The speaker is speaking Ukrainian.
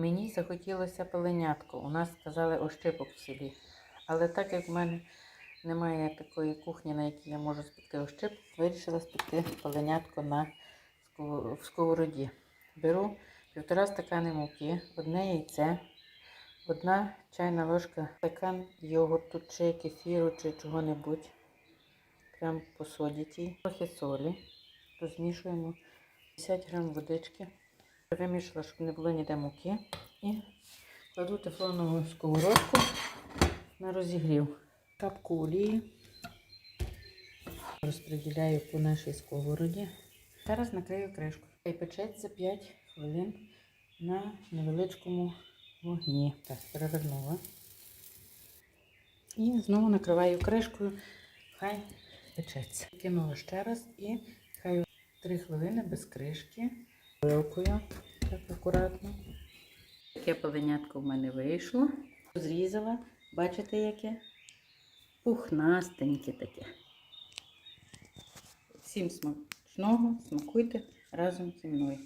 Мені захотілося пеленятку. У нас сказали ощипок в селі. Але так як в мене немає такої кухні, на якій я можу спекти ощипок, вирішила спекти пеленятко на в сковороді. Беру півтора стакани муки, одне яйце, одна чайна ложка стакан йогурту чи кефіру чи чого-небудь. Прям посоліть трохи солі. Розмішуємо 50 грам водички. Вимішала, щоб не було ніде муки. І кладу тефлонову сковородку на розігрів. Капку олії. Розподіляю по нашій сковороді. Зараз накрию кришку. І печеться 5 хвилин на невеличкому вогні. Так, перевернула. І знову накриваю кришкою. Хай печеться. Кинула ще раз і хай 3 хвилини без кришки. Вилкою акуратно. Таке повинятко в мене вийшло. Зрізала. Бачите, яке? Пухнастеньке таке. Всім смачного, смакуйте разом зі мною.